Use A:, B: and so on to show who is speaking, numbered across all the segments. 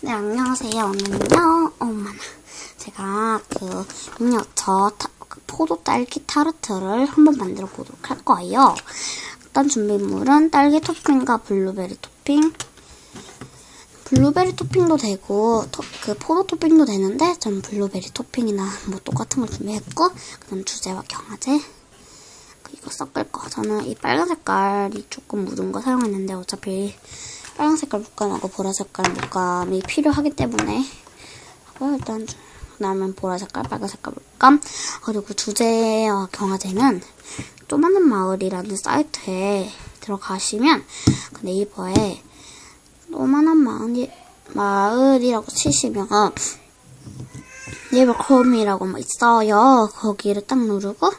A: 네, 안녕하세요. 오늘은요, 어머나. 제가 그, 타, 그 포도 딸기 타르트를 한번 만들어 보도록 할 거예요. 일단 준비물은 딸기 토핑과 블루베리 토핑. 블루베리 토핑도 되고, 토- 그 포도 토핑도 되는데, 전 블루베리 토핑이나 뭐 똑같은 걸 준비했고, 그 다음 주제와 경화제. 그 이거 섞을 거. 저는 이 빨간 색깔이 조금 묻은 거 사용했는데, 어차피 빨간 색깔 물감하고 보라 색깔 물감이 필요하기 때문에 일단 주- 그다음엔 보라 색깔, 빨간 색깔 물감 그리고 주제와 경화제는 조만한 마을이라는 사이트에 들어가시면 그 네이버에 조만한 마을이, 마을이라고 치시면 네이버 크롬이라고 뭐 있어요. 거기를 딱 누르고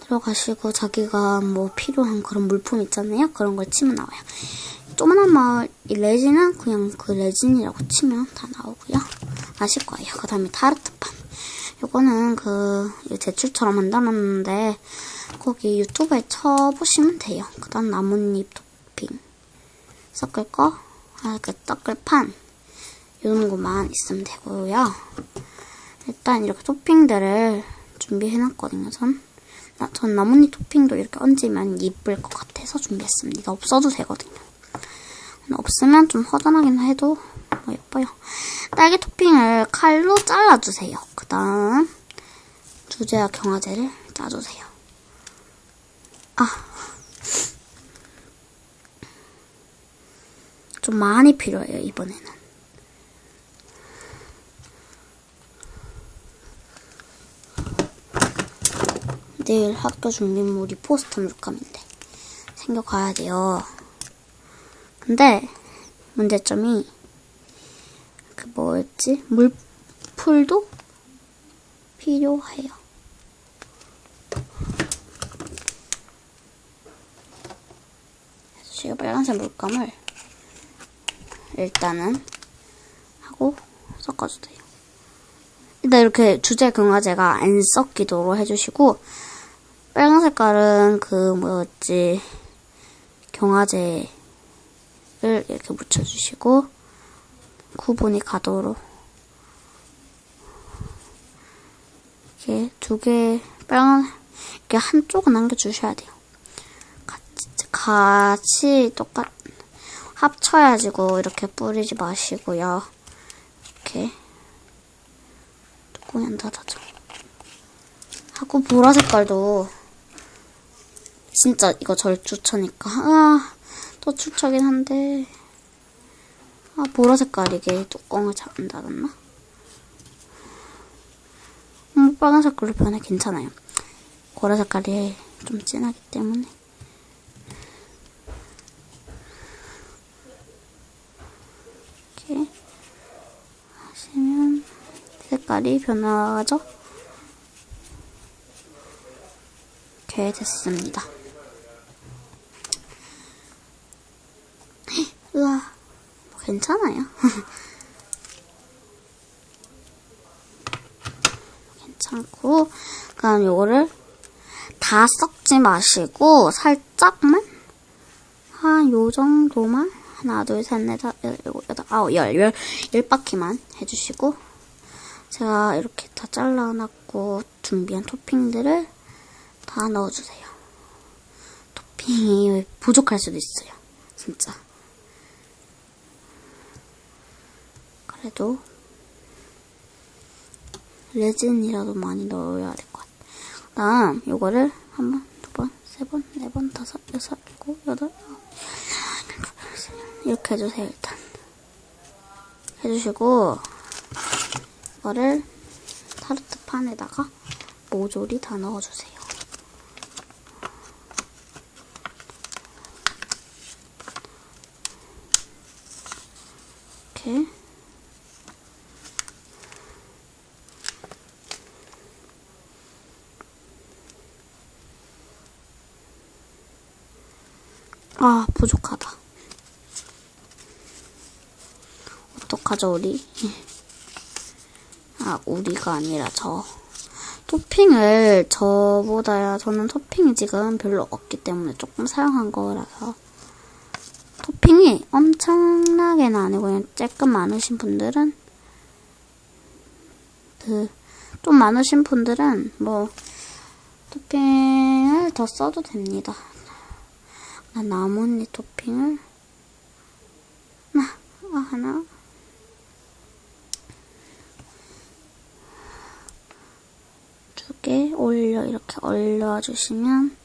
A: 들어가시고 자기가 뭐 필요한 그런 물품 있잖아요. 그런 걸 치면 나와요. 조만한 마을 이 레진은 그냥 그 레진이라고 치면 다 나오고요. 아실 거예요. 그 다음에 타르트판. 요거는 그 제출처럼 만들었는데 거기 유튜브에 쳐보시면 돼요. 그 다음 나뭇잎 토핑 섞을 거, 아, 그 섞을 판 이런 것만 있으면 되고요. 일단 이렇게 토핑들을 준비해놨거든요. 전. 나- 전 나뭇잎 토핑도 이렇게 얹으면 이쁠 것 같아서 준비했습니다. 없어도 되거든요. 없으면 좀 허전하긴 해도 뭐 예뻐요. 딸기 토핑을 칼로 잘라주세요. 그 다음 주제와 경화제를 짜주세요. 아. 좀 많이 필요해요, 이번에는. 내일 학교 준비물이 포스터 물감인데 챙겨가야 돼요. 근데 문제점이 그 뭐였지? 물풀도 필요해요. 제가 빨간색 물감을 일단은 하고 섞어주세요. 일단 이렇게 주제 경화제가 안 섞이도록 해주시고 빨간 색깔은 그 뭐였지 경화제 를 이렇게 묻혀주시고 구분이 가도록 이렇게 두 개 빨간 이렇게 한쪽은 남겨주셔야 돼요. 같이 같이 똑같 합쳐야지고 이렇게 뿌리지 마시고요. 이렇게 뚜껑이 안 닫아져. 하고 보라 색깔도 진짜 이거 절주처니까 아. 또 출처긴 한데 아 보라 색깔 이게 뚜껑을 잘안 닫았나? 음, 빨간 색깔로 변해 괜찮아요. 보라 색깔이 좀 진하기 때문에 이렇게 하시면 색깔이 변화하죠? 이렇게 됐습니다. 으아, 뭐 괜찮아요. 괜찮고, 그럼 요거를 다 섞지 마시고, 살짝만? 한 요 정도만? 하나, 둘, 셋, 넷, 여덟, 여덟, 아홉, 열, 열, 열 바퀴만 해주시고, 제가 이렇게 다 잘라놨고, 준비한 토핑들을 다 넣어주세요. 토핑이 부족할 수도 있어요. 진짜. 그래도 레진이라도 많이 넣어야 될 것 같아. 그 다음 요거를 한 번, 두 번, 세 번, 네 번, 다섯, 여섯, 일곱, 여덟, 이렇게 해주세요 일단. 해주시고 이거를 타르트 판에다가 모조리 다 넣어주세요. 이렇게. 아, 부족하다. 어떡하죠, 우리? 아, 우리가 아니라 저. 토핑을 저보다야 저는 토핑이 지금 별로 없기 때문에 조금 사용한 거라서 토핑 토핑이 엄청나게는 아니고 그냥 조금 많으신 분들은 그 좀 많으신 분들은 뭐 토핑을 더 써도 됩니다. 나 나뭇잎 토핑을 하나, 아, 하나 두개 올려 이렇게 올려주시면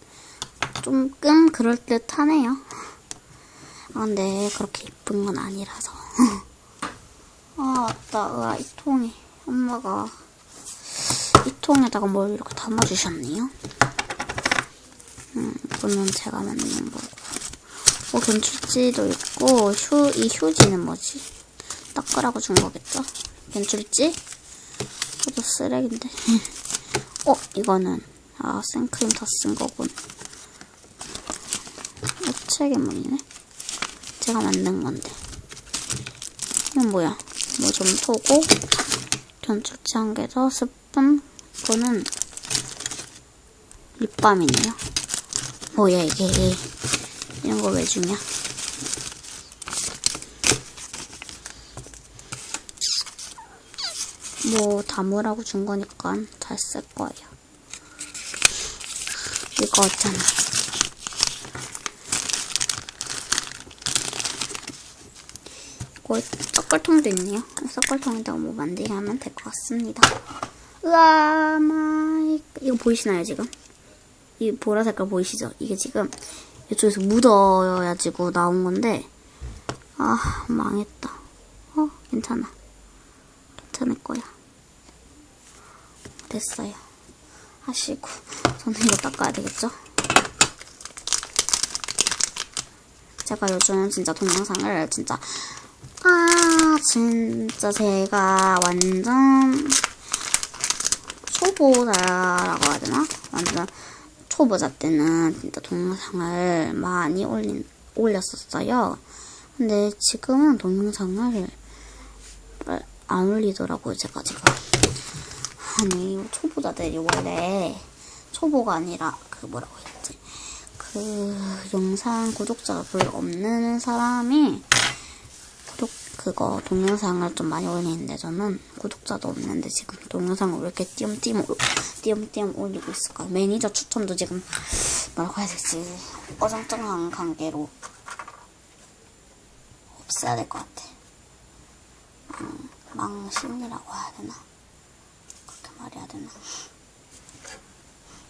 A: 조금 그럴듯하네요. 아, 근데 그렇게 이쁜 건 아니라서. 아, 맞다. 으아, 이 통에. 엄마가 이 통에다가 뭘 이렇게 담아주셨네요. 음, 이거는 제가 만든 거고. 뭐, 견출지도 있고, 휴, 이 휴지는 뭐지? 닦으라고 준 거겠죠? 견출지? 이것도 쓰레기인데. 어, 이거는, 아, 생크림 다 쓴 거군. 액체괴물이네. 제가 만든 건데. 이건 뭐야? 뭐 좀 토고, 견출지 한 개 더, 스푼, 이거는 립밤이네요. 뭐야, 이게. 이런 거 왜 주냐? 뭐, 담으라고 준 거니까 잘 쓸 거예요. 이거 있잖아. 이거 섞을통도 있네요. 섞을통에다가 뭐 만들게 하면 될 것 같습니다. 으아, 마이. 이거 보이시나요, 지금? 이 보라 색깔 보이시죠? 이게 지금 이쪽에서 묻어야지고 나온 건데, 아, 망했다. 어, 괜찮아. 괜찮을 거야. 됐어요. 하시고, 저는 이거 닦아야 되겠죠? 제가 요즘 진짜 동영상을 진짜 아 진짜 제가 완전 초보자라고 되나? 초보자 때는 진짜 동영상을 많이 올린, 올렸었어요. 근데 지금은 동영상을 안 올리더라고요, 제가 지금. 아니, 초보자들이 원래 초보가 아니라 그 뭐라고 했지? 그 영상 구독자가 별로 없는 사람이 그거 동영상을 좀 많이 올리는데 저는 구독자도 없는데 지금 동영상을 왜 이렇게 띄엄띄엄 올- 띄엄띄엄 올리고 있을까요? 매니저 추천도 지금 뭐라고 해야 되지? 어정쩡한 관계로 없애야 될 것 같아. 음, 망신이라고 해야 되나? 그렇게 말해야 되나?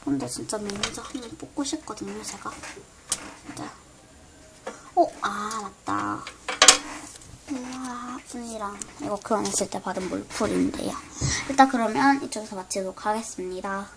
A: 근데 진짜 매니저 한 명 뽑고 싶거든요, 제가. 진짜. 어, 아, 맞다. 분이랑 이거 교환했을 때 받은 물풀인데요. 일단 그러면 이쪽에서 마치도록 하겠습니다.